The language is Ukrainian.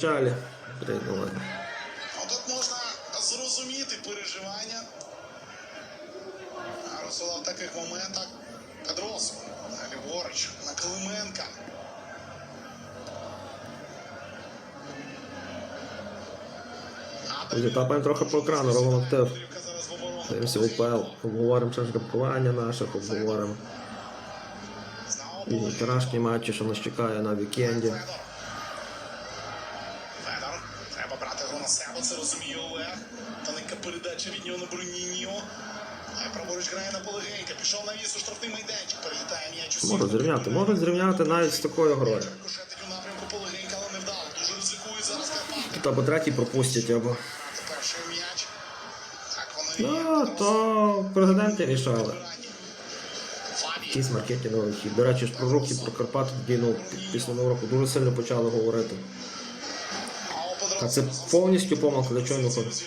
Чалі. Прийняли. Ну, тут можна зрозуміти переживання. А в таких моментах Кадрос, ліворуч, на Клименка. Тапаємо трохи по екрану, робимо актив. Дивимося УПЛ, обговоримо ще грабкування наших, обговоримо і вчорашні матчі, що нас чекає на вікенді. Брати на себе, це розуміє Олег. Тоненька передача від нього на Бруніньо. А праворуч грає на полегенька. Пішов на віс у штрафний майданчик. Перелітає м'яч у Можуть зрівняти, можуть зрівняти навіть з такою грою. Кошетить у напрямку полегенька, але не вдало. Дуже ризикує зараз Карпати. Тут або третій пропустять, або. Грати перший м'яч. Так воно і Ну, то президенти рішали. Якийсь маркетинговий хід. До речі, ж про руки, про Карпати тоді ну, після нового року дуже сильно почали говорити. А це повністю помилка, до чого він виходить?